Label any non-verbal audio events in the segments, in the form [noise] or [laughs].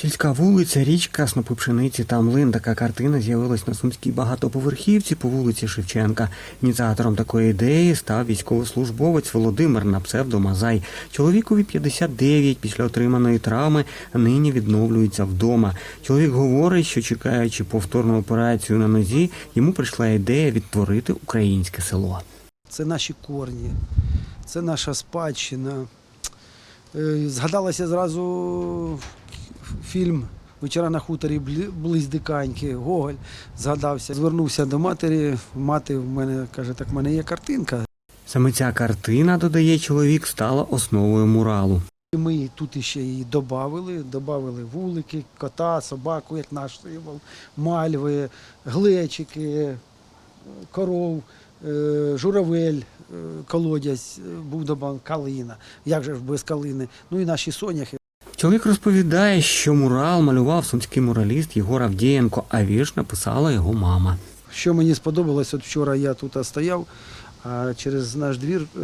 Сільська вулиця, річка, снопи пшениці та млин. Така картина з'явилась на сумській багатоповерхівці по вулиці Шевченка. Ініціатором такої ідеї став військовослужбовець Володимир на псевдо Мазай. Чоловікові 59 після отриманої травми нині відновлюється вдома. Чоловік говорить, що чекаючи повторну операцію на нозі, йому прийшла ідея відтворити українське село. це наші корні, це наша спадщина. Е, Згадалося зразу фільм Вечора на хуторі близь диканьки, Гоголь згадався. Звернувся до матері. Мати в мене каже, так в мене є картинка. Саме ця картина, додає чоловік, стала основою муралу. І Ми тут іще її додали, додали вулики, кота, собаку, як наш символ, мальви, глечики, коров, е, журавель, е, колодязь, е, був добавлений, калина. Як же ж без калини? Ну і наші соняхи. Чоловік розповідає, що мурал малював сумський мураліст Єгор Авдієнко, а вірш написала його мама. Що мені сподобалось, от вчора я тут стояв, а через наш двір е,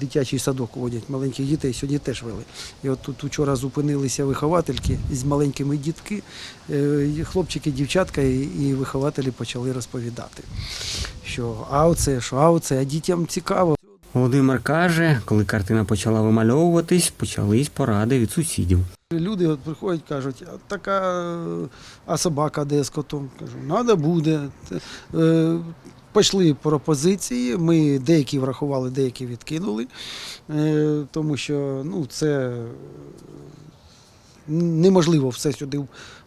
дитячий садок водять маленьких дітей, сьогодні теж вели. І от тут вчора зупинилися виховательки з маленькими дітки, е, хлопчики, дівчатка, і, вихователі почали розповідати, що а оце, що а оце, а дітям цікаво. Володимир каже, коли картина почала вимальовуватись, почались поради від сусідів. Люди от приходять, кажуть, а така, е, а собака де з котом? Кажу, треба буде. Е, Пішли пропозиції, ми деякі врахували, деякі відкинули, е, тому що ну, це неможливо все сюди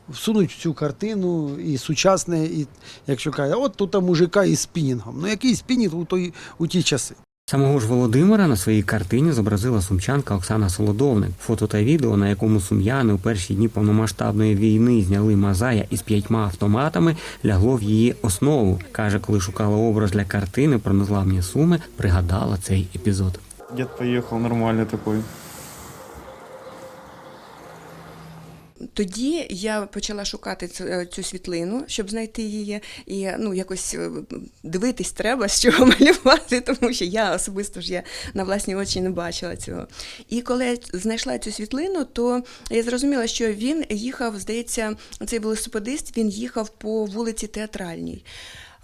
всунуть в цю картину і сучасне, і якщо каже, от тут мужика із спінінгом. Ну який спінінг у, той, у ті часи? Самого ж Володимира на своїй картині зобразила сумчанка Оксана Солодовник. Фото та відео, на якому сум'яни у перші дні повномасштабної війни зняли Мазая із п'ятьма автоматами, лягло в її основу. Каже, коли шукала образ для картини про незламні суми, пригадала цей епізод. Дід поїхав нормально такой. Тоді я почала шукати цю, е, цю світлину, щоб знайти її, і ну якось е, дивитись треба, [laughs] з чого малювати, тому що я особисто ж я на власні очі не бачила цього. І коли я знайшла цю світлину, то я зрозуміла, що він їхав, здається, цей велосипедист, він їхав по вулиці Театральній.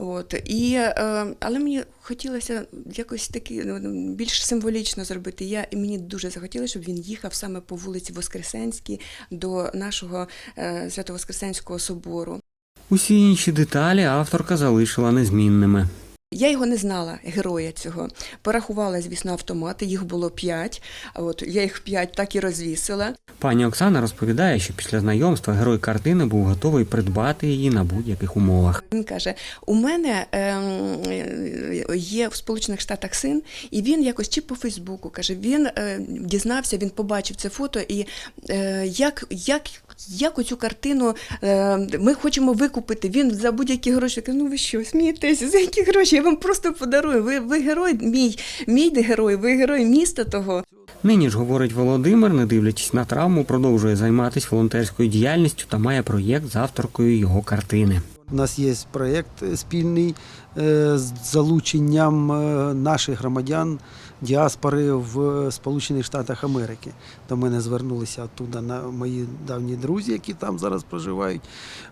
От і е, але мені хотілося якось таки ну, більш символічно зробити. Я і мені дуже захотілося, щоб він їхав саме по вулиці Воскресенській до нашого е, Свято-Воскресенського собору. Усі інші деталі авторка залишила незмінними. Я його не знала, героя цього. Порахувала, звісно, автомати, їх було п'ять. А От я їх п'ять так і розвісила. Пані Оксана розповідає, що після знайомства герой картини був готовий придбати її на будь-яких умовах. Він каже: у мене е, є в Сполучених Штатах син, і він якось чи по Фейсбуку каже, він е, дізнався, він побачив це фото, і е, як, як, як оцю картину е, ми хочемо викупити. Він за будь-які гроші каже, ну ви що, смієтеся, за які гроші? Я вам просто подарую. Ви, ви герой, мій, мій герой, ви герой міста того. Нині ж говорить Володимир, не дивлячись на травму, продовжує займатися волонтерською діяльністю та має проєкт з авторкою його картини. У нас є проєкт спільний е, з залученням е, наших громадян діаспори в Сполучених Штатах Америки. До мене звернулися оттуда на мої давні друзі, які там зараз проживають.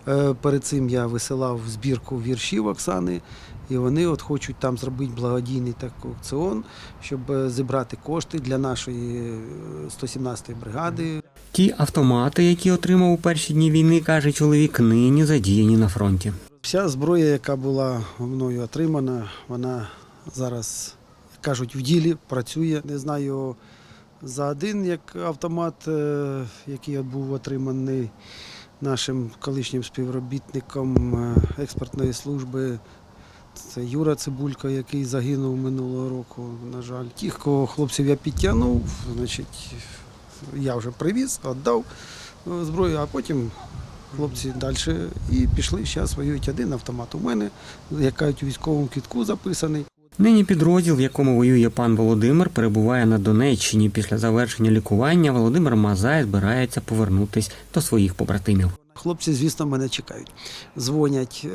Е, Перед цим я висилав збірку віршів Оксани, і вони от хочуть там зробити благодійний такий аукціон, щоб зібрати кошти для нашої е, 117-ї бригади. Ті автомати, які отримав у перші дні війни, каже чоловік, нині задіяні на фронті. Вся зброя, яка була мною отримана, вона зараз, кажуть, в ділі працює. Не знаю за один як автомат, е, який був отриманий нашим колишнім співробітником е, експертної служби. Це Юра Цибулько, який загинув минулого року, на жаль. Тих, кого хлопців я підтягнув, значить, я вже привіз, віддав е, зброю, а потім хлопці далі і пішли. Зараз воюють один автомат у мене, як кажуть, у військовому квітку записаний. Нині підрозділ, в якому воює пан Володимир, перебуває на Донеччині. Після завершення лікування Володимир Мазай збирається повернутись до своїх побратимів. Хлопці, звісно, мене чекають. Дзвонять. е,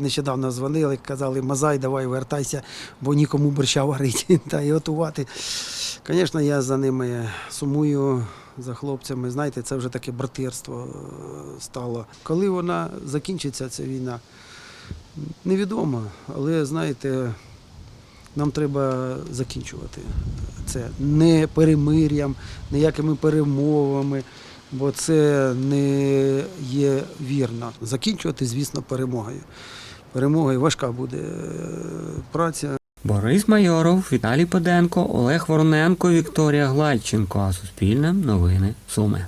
Нещодавно дзвонили, казали, Мазай, давай вертайся, бо нікому борща варити [laughs] та й готувати. Звісно, я за ними сумую, за хлопцями. Знаєте, це вже таке братерство е, стало. Коли вона закінчиться, ця війна, невідомо, але знаєте, нам треба закінчувати це не перемир'ям, ніякими перемовами, бо це не є вірно. Закінчувати, звісно, перемогою. Перемогою важка буде е, праця. Борис Майоров, Віталій Поденко, Олег Вороненко, Вікторія Гладченко. А Суспільне новини Суми.